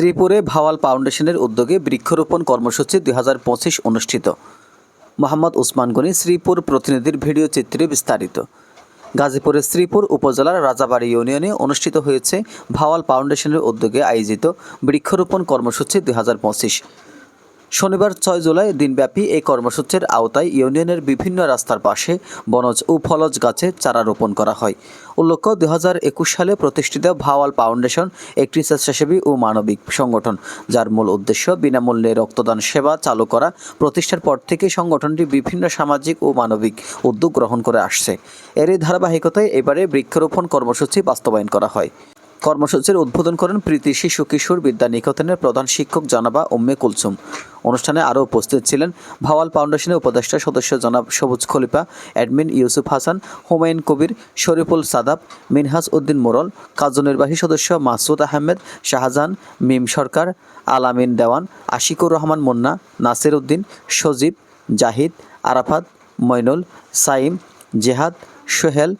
শ্রীপুরে ভাওয়াল ফাউন্ডেশনের উদ্যোগে বৃক্ষরোপণ কর্মসূচি দুই হাজার পঁচিশ অনুষ্ঠিত। মোহাম্মদ উসমান গনি শ্রীপুর প্রতিনিধির ভিডিও চিত্রে বিস্তারিত। গাজীপুরের শ্রীপুর উপজেলার রাজাবাড়ি ইউনিয়নে অনুষ্ঠিত হয়েছে ভাওয়াল ফাউন্ডেশনের উদ্যোগে আয়োজিত বৃক্ষরোপণ কর্মসূচি দু হাজার পঁচিশ। শনিবার ছয় জুলাই দিনব্যাপী এই কর্মসূচির আওতায় ইউনিয়নের বিভিন্ন রাস্তার পাশে বনজ ও ফলজ গাছের চারা রোপণ করা হয়। উল্লেখ্য দু হাজার একুশ সালে প্রতিষ্ঠিত ভাওয়াল ফাউন্ডেশন একটি স্বেচ্ছাসেবী ও মানবিক সংগঠন, যার মূল উদ্দেশ্য বিনামূল্যে রক্তদান সেবা চালু করা। প্রতিষ্ঠার পর থেকে সংগঠনটি বিভিন্ন সামাজিক ও মানবিক উদ্যোগ গ্রহণ করে আসছে। এরই ধারাবাহিকতায় এবারে বৃক্ষরোপণ কর্মসূচি বাস্তবায়ন করা হয়। কর্মসূচির উদ্বোধন করেন প্রীতি শিশু কিশোর বিদ্যা নিকেতনের প্রধান শিক্ষক জানাবা উম্মে কুলসুম। অনুষ্ঠানে আরও উপস্থিত ছিলেন ভাওয়াল ফাউন্ডেশনের উপদেষ্টা সদস্য জনাব সবুজ খলিফা, অ্যাডমিন ইউসুফ হাসান, হুমায়ুন কবির, শরীফুল সাদাব মিনহাস উদ্দিন মোরল কার্যনির্বাহী সদস্য মাসুদ আহমেদ, শাহজাহান, মিম সরকার, আলামিন দেওয়ান, আশিকুর রহমান মুন্না, নাসির উদ্দিন, সজীব, জাহিদ, আরাফাত, মইনুল, সাইম, জেহাদ, সোহেল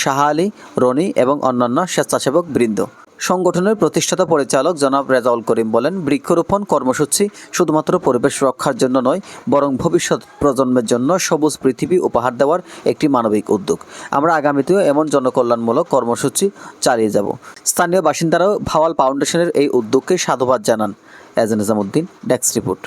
শাহ আলী রনি এবং অন্যান্য স্বেচ্ছাসেবক বৃন্দ। সংগঠনের প্রতিষ্ঠাতা পরিচালক জনাব রেজাউল করিম বলেন, বৃক্ষরোপণ কর্মসূচি শুধুমাত্র পরিবেশ রক্ষার জন্য নয়, বরং ভবিষ্যৎ প্রজন্মের জন্য সবুজ পৃথিবী উপহার দেওয়ার একটি মানবিক উদ্যোগ। আমরা আগামীতেও এমন জনকল্যাণমূলক কর্মসূচি চালিয়ে যাব। স্থানীয় বাসিন্দারাও ভাওয়াল ফাউন্ডেশনের এই উদ্যোগকে সাধুবাদ জানান। এজ নিজামুদ্দিন, ডেস্ক রিপোর্ট।